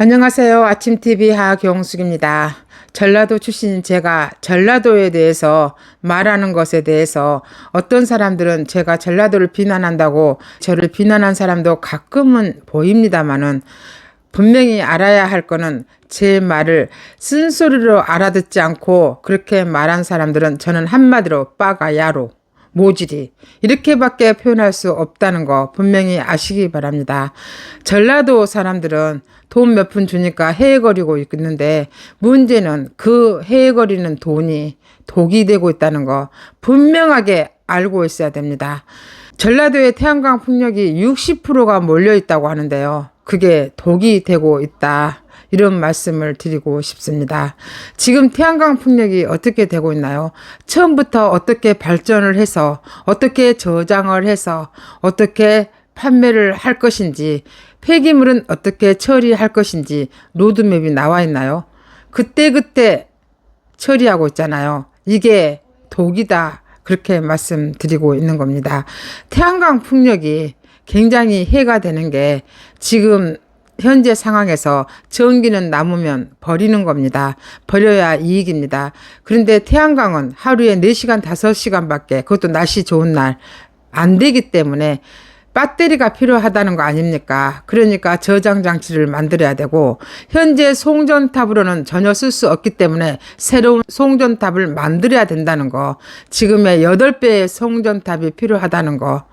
안녕하세요. 아침TV 하경숙입니다. 전라도 출신인 제가 전라도에 대해서 말하는 것에 대해서 어떤 사람들은 제가 전라도를 비난한다고 저를 비난한 사람도 가끔은 보입니다만은 분명히 알아야 할 거는 제 말을 쓴소리로 알아듣지 않고 그렇게 말한 사람들은 저는 한마디로 빠가 야로 모질이 이렇게밖에 표현할 수 없다는 거 분명히 아시기 바랍니다. 전라도 사람들은 돈 몇 푼 주니까 헤헤거리고 있는데 문제는 그 헤헤거리는 돈이 독이 되고 있다는 거 분명하게 알고 있어야 됩니다. 전라도의 태양광 풍력이 60%가 몰려 있다고 하는데요. 그게 독이 되고 있다. 이런 말씀을 드리고 싶습니다. 지금 태양광 풍력이 어떻게 되고 있나요? 처음부터 어떻게 발전을 해서 어떻게 저장을 해서 어떻게 판매를 할 것인지 폐기물은 어떻게 처리할 것인지 로드맵이 나와 있나요? 그때그때 처리하고 있잖아요. 이게 독이다. 그렇게 말씀드리고 있는 겁니다. 태양광 풍력이 굉장히 해가 되는 게 지금 현재 상황에서 전기는 남으면 버리는 겁니다. 버려야 이익입니다. 그런데 태양광은 하루에 4시간, 5시간밖에 그것도 날씨 좋은 날 안 되기 때문에 배터리가 필요하다는 거 아닙니까? 그러니까 저장 장치를 만들어야 되고 현재 송전탑으로는 전혀 쓸 수 없기 때문에 새로운 송전탑을 만들어야 된다는 거. 지금의 8배의 송전탑이 필요하다는 거.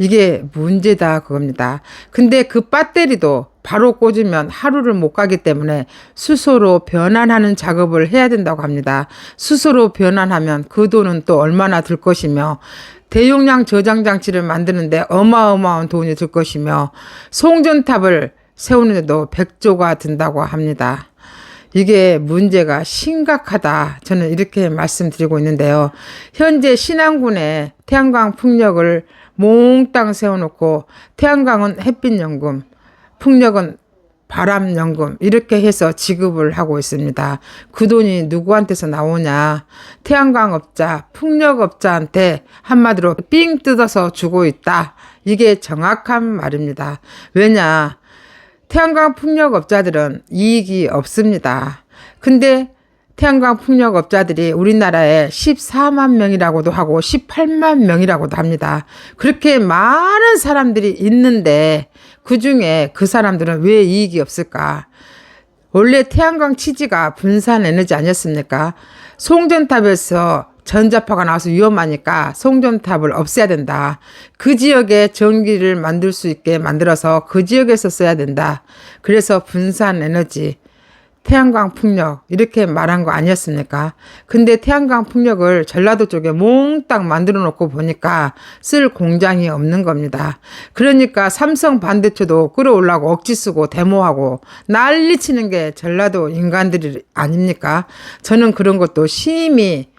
이게 문제다 그겁니다. 근데 그 배터리도 바로 꽂으면 하루를 못 가기 때문에 수소로 변환하는 작업을 해야 된다고 합니다. 수소로 변환하면 그 돈은 또 얼마나 들 것이며 대용량 저장 장치를 만드는데 어마어마한 돈이 들 것이며 송전탑을 세우는데도 100조가 든다고 합니다. 이게 문제가 심각하다. 저는 이렇게 말씀드리고 있는데요. 현재 신안군에 태양광 풍력을 몽땅 세워놓고 태양광은 햇빛연금, 풍력은 바람연금 이렇게 해서 지급을 하고 있습니다. 그 돈이 누구한테서 나오냐? 태양광업자, 풍력업자한테 한마디로 삥 뜯어서 주고 있다. 이게 정확한 말입니다. 왜냐? 태양광 풍력업자들은 이익이 없습니다. 근데 태양광 풍력업자들이 우리나라에 14만 명이라고도 하고 18만 명이라고도 합니다. 그렇게 많은 사람들이 있는데 그 중에 그 사람들은 왜 이익이 없을까? 원래 태양광 취지가 분산 에너지 아니었습니까? 송전탑에서 전자파가 나와서 위험하니까 송전탑을 없애야 된다. 그 지역에 전기를 만들 수 있게 만들어서 그 지역에서 써야 된다. 그래서 분산 에너지, 태양광 풍력 이렇게 말한 거 아니었습니까? 근데 태양광 풍력을 전라도 쪽에 몽땅 만들어 놓고 보니까 쓸 공장이 없는 겁니다. 그러니까 삼성 반대초도 끌어올라고 억지 쓰고 데모하고 난리 치는 게 전라도 인간들이 아닙니까? 저는 그런 것도 심히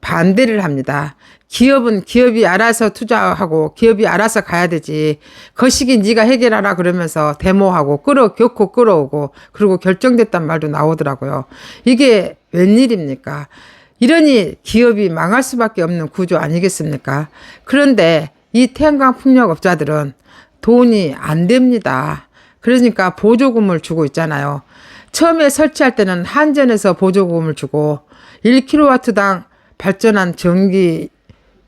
반대를 합니다. 기업은 기업이 알아서 투자하고 기업이 알아서 가야 되지. 거시기 네가 해결하라 그러면서 데모하고 끌어 겪고 끌어오고 그리고 결정됐단 말도 나오더라고요. 이게 웬일입니까? 이러니 기업이 망할 수밖에 없는 구조 아니겠습니까? 그런데 이 태양광 풍력업자들은 돈이 안 됩니다. 그러니까 보조금을 주고 있잖아요. 처음에 설치할 때는 한전에서 보조금을 주고 1kW당 발전한 전기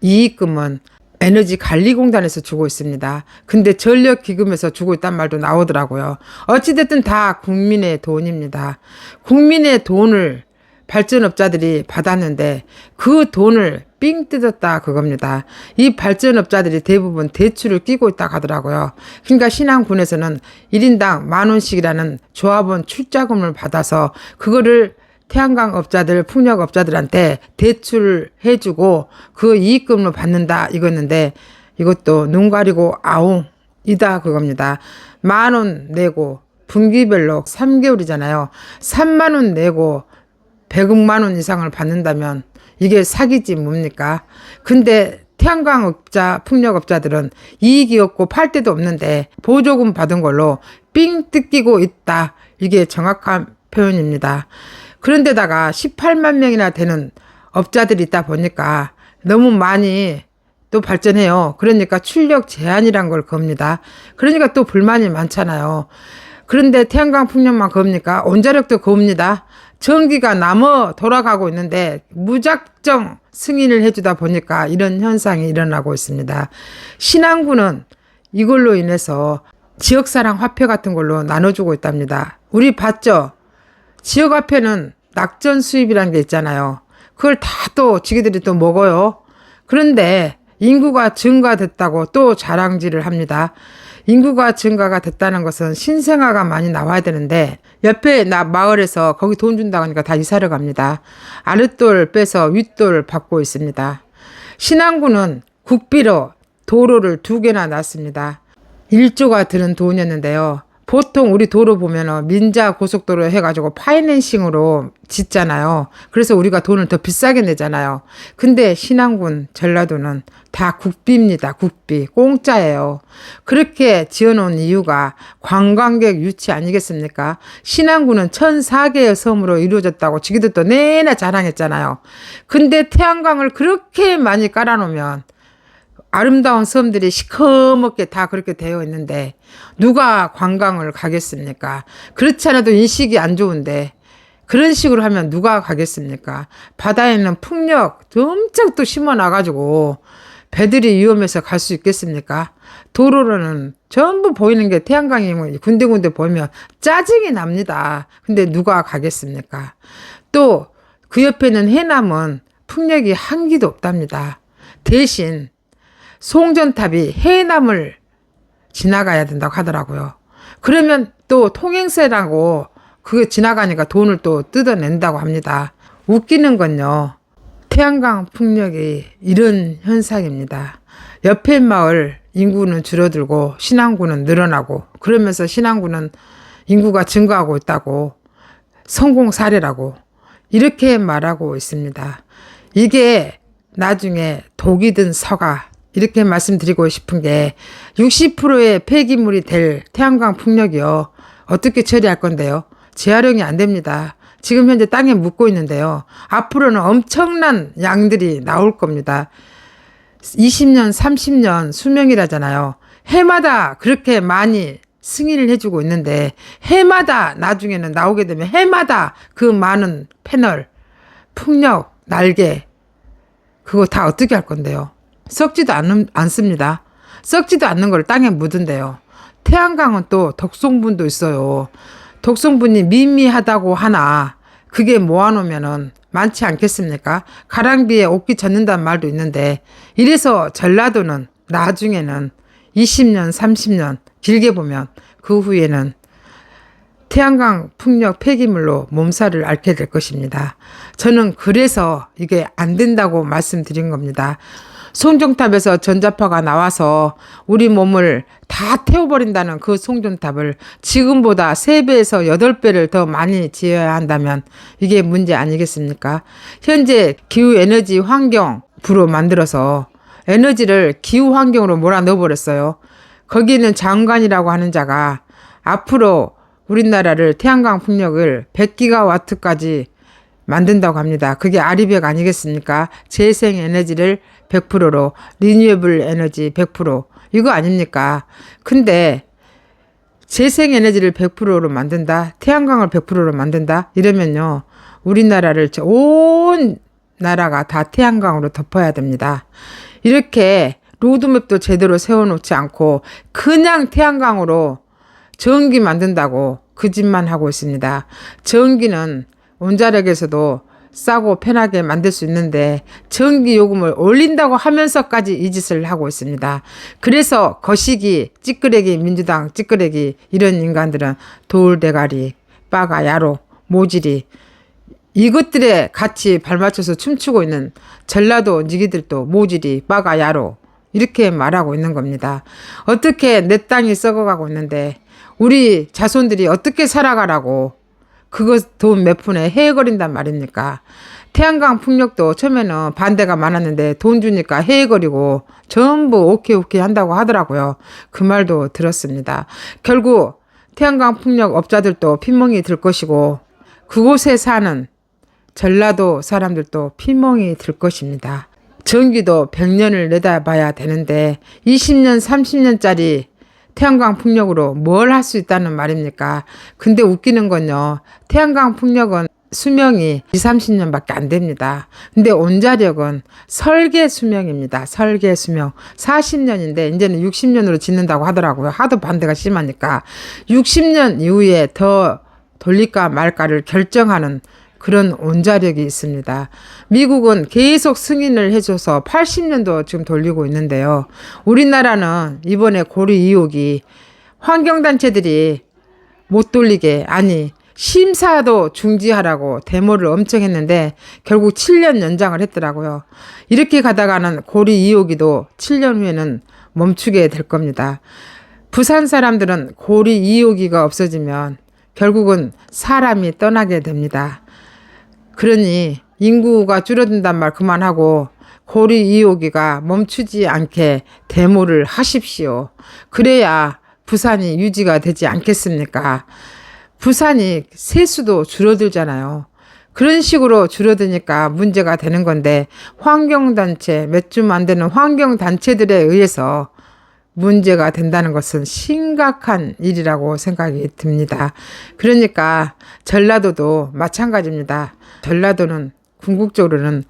이익금은 에너지 관리공단에서 주고 있습니다. 근데 전력기금에서 주고 있단 말도 나오더라고요. 어찌됐든 다 국민의 돈입니다. 국민의 돈을 발전업자들이 받았는데 그 돈을 삥 뜯었다 그겁니다. 이 발전업자들이 대부분 대출을 끼고 있다 하더라고요. 그러니까 신안군에서는 1인당 만 원씩이라는 조합원 출자금을 받아서 그거를 태양광 업자들, 풍력 업자들한테 대출을 해주고 그 이익금을 받는다 이거였는데 이것도 눈 가리고 아웅이다 그겁니다. 만 원 내고 분기별로 3개월이잖아요. 3만 원 내고 100만 원 이상을 받는다면 이게 사기지 뭡니까? 근데 태양광 업자, 풍력 업자들은 이익이 없고 팔 데도 없는데 보조금 받은 걸로 삥 뜯기고 있다. 이게 정확한 표현입니다. 그런데다가 18만 명이나 되는 업자들이 있다 보니까 너무 많이 또 발전해요. 그러니까 출력 제한이란 걸 겁니다. 그러니까 또 불만이 많잖아요. 그런데 태양광 풍력만 겁니까? 원자력도 겁니다. 전기가 남어 돌아가고 있는데 무작정 승인을 해주다 보니까 이런 현상이 일어나고 있습니다. 신안군은 이걸로 인해서 지역사랑 화폐 같은 걸로 나눠주고 있답니다. 우리 봤죠? 지역 화폐는 낙전 수입이라는 게 있잖아요. 그걸 다 또 지기들이 또 먹어요. 그런데 인구가 증가됐다고 또 자랑질을 합니다. 인구가 증가가 됐다는 것은 신생아가 많이 나와야 되는데 옆에 나 마을에서 거기 돈 준다고 하니까 다 이사를 갑니다. 아랫돌 빼서 윗돌 받고 있습니다. 신안군은 국비로 도로를 두 개나 놨습니다. 1조가 드는 돈이었는데요. 보통 우리 도로 보면은 민자 고속도로 해가지고 파이낸싱으로 짓잖아요. 그래서 우리가 돈을 더 비싸게 내잖아요. 근데 신안군 전라도는 다 국비입니다. 국비. 공짜예요. 그렇게 지어놓은 이유가 관광객 유치 아니겠습니까? 신안군은 1004개의 섬으로 이루어졌다고 지기도 또 내내 자랑했잖아요. 근데 태양광을 그렇게 많이 깔아놓으면 아름다운 섬들이 시커멓게 다 그렇게 되어 있는데 누가 관광을 가겠습니까? 그렇지 않아도 인식이 안 좋은데 그런 식으로 하면 누가 가겠습니까? 바다에는 풍력 엄청 또 심어 놔가지고 배들이 위험해서 갈 수 있겠습니까? 도로로는 전부 보이는 게 태양광이 군데군데 보이면 짜증이 납니다. 근데 누가 가겠습니까? 또 그 옆에는 해남은 풍력이 한 기도 없답니다. 대신 송전탑이 해남을 지나가야 된다고 하더라고요. 그러면 또 통행세라고 그게 지나가니까 돈을 또 뜯어낸다고 합니다. 웃기는 건요. 태양광 풍력이 이런 현상입니다. 옆에 마을 인구는 줄어들고 신안군은 늘어나고 그러면서 신안군은 인구가 증가하고 있다고 성공 사례라고 이렇게 말하고 있습니다. 이게 나중에 독이 든 서가 이렇게 말씀드리고 싶은 게 60%의 폐기물이 될 태양광 풍력이요. 어떻게 처리할 건데요? 재활용이 안 됩니다. 지금 현재 땅에 묻고 있는데요. 앞으로는 엄청난 양들이 나올 겁니다. 20년, 30년 수명이라잖아요. 해마다 그렇게 많이 승인을 해주고 있는데 해마다 나중에는 나오게 되면 해마다 그 많은 패널, 풍력, 날개 그거 다 어떻게 할 건데요? 썩지도 않, 않습니다. 썩지도 않는 걸 땅에 묻은데요. 태양광은 또 독성분도 있어요. 독성분이 미미하다고 하나 그게 모아놓으면은 많지 않겠습니까? 가랑비에 옷기 젖는다는 말도 있는데 이래서 전라도는 나중에는 20년, 30년 길게 보면 그 후에는 태양광 풍력 폐기물로 몸살을 앓게 될 것입니다. 저는 그래서 이게 안 된다고 말씀드린 겁니다. 송정탑에서 전자파가 나와서 우리 몸을 다 태워버린다는 그 송정탑을 지금보다 3배에서 8배를 더 많이 지어야 한다면 이게 문제 아니겠습니까? 현재 기후 에너지 환경 부로 만들어서 에너지를 기후 환경으로 몰아 넣어버렸어요. 거기는 장관이라고 하는 자가 앞으로 우리나라를 태양광 풍력을 100기가와트까지 만든다고 합니다. 그게 아리백 아니겠습니까? 재생 에너지를 100%로 리뉴에블 에너지 100% 이거 아닙니까? 근데 재생 에너지를 100%로 만든다. 태양광을 100%로 만든다. 이러면요. 우리나라를 온 나라가 다 태양광으로 덮어야 됩니다. 이렇게 로드맵도 제대로 세워놓지 않고 그냥 태양광으로 전기 만든다고 그 짓만 하고 있습니다. 전기는 원자력에서도 싸고 편하게 만들 수 있는데 전기 요금을 올린다고 하면서까지 이 짓을 하고 있습니다. 그래서 거시기, 찌끄레기, 민주당 찌끄레기 이런 인간들은 돌대가리, 빠가, 야로, 모질이 이것들에 같이 발맞춰서 춤추고 있는 전라도 니기들도 모질이, 빠가, 야로 이렇게 말하고 있는 겁니다. 어떻게 내 땅이 썩어가고 있는데 우리 자손들이 어떻게 살아가라고 그거 돈 몇 푼에 해해거린단 말입니까? 태양광 풍력도 처음에는 반대가 많았는데 돈 주니까 해해거리고 전부 오케이 오케이 한다고 하더라고요. 그 말도 들었습니다. 결국 태양광 풍력 업자들도 피멍이 들 것이고 그곳에 사는 전라도 사람들도 피멍이 들 것입니다. 전기도 100년을 내다봐야 되는데 20년, 30년짜리 태양광 풍력으로 뭘 할 수 있다는 말입니까? 근데 웃기는 건요. 태양광 풍력은 수명이 2, 30년밖에 안 됩니다. 근데 원자력은 설계 수명입니다. 설계 수명. 40년인데 이제는 60년으로 짓는다고 하더라고요. 하도 반대가 심하니까. 60년 이후에 더 돌릴까 말까를 결정하는 그런 원자력이 있습니다. 미국은 계속 승인을 해줘서 80년도 지금 돌리고 있는데요. 우리나라는 이번에 고리 2호기 환경단체들이 못 돌리게, 아니, 심사도 중지하라고 데모를 엄청 했는데 결국 7년 연장을 했더라고요. 이렇게 가다가는 고리 2호기도 7년 후에는 멈추게 될 겁니다. 부산 사람들은 고리 2호기가 없어지면 결국은 사람이 떠나게 됩니다. 그러니 인구가 줄어든단 말 그만하고 고리 2호기가 멈추지 않게 데모를 하십시오. 그래야 부산이 유지가 되지 않겠습니까? 부산이 세수도 줄어들잖아요. 그런 식으로 줄어드니까 문제가 되는 건데 환경단체 몇 줌 안 되는 환경단체들에 의해서 문제가 된다는 것은 심각한 일이라고 생각이 듭니다. 그러니까 전라도도 마찬가지입니다. 전라도는 궁극적으로는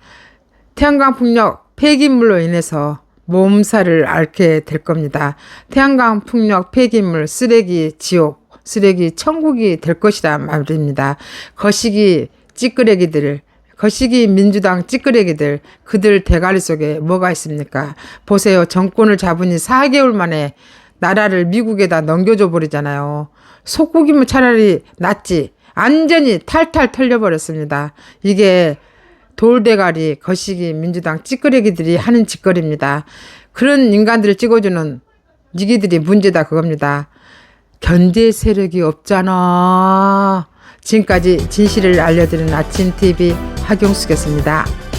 태양광 풍력 폐기물로 인해서 몸살을 앓게 될 겁니다. 태양광 풍력 폐기물 쓰레기 지옥, 쓰레기 천국이 될 것이라 말입니다. 거시기 찌끄레기들, 거시기 민주당 찌끄레기들, 그들 대가리 속에 뭐가 있습니까? 보세요. 정권을 잡으니 4개월 만에 나라를 미국에다 넘겨줘 버리잖아요. 속국이면 차라리 낫지. 완전히 탈탈 털려버렸습니다. 이게 돌대가리 거시기 민주당 찌끄레기들이 하는 짓거리입니다. 그런 인간들을 찍어주는 니기들이 문제다 그겁니다. 견제 세력이 없잖아. 지금까지 진실을 알려드리는 아침 TV 하경숙이었습니다.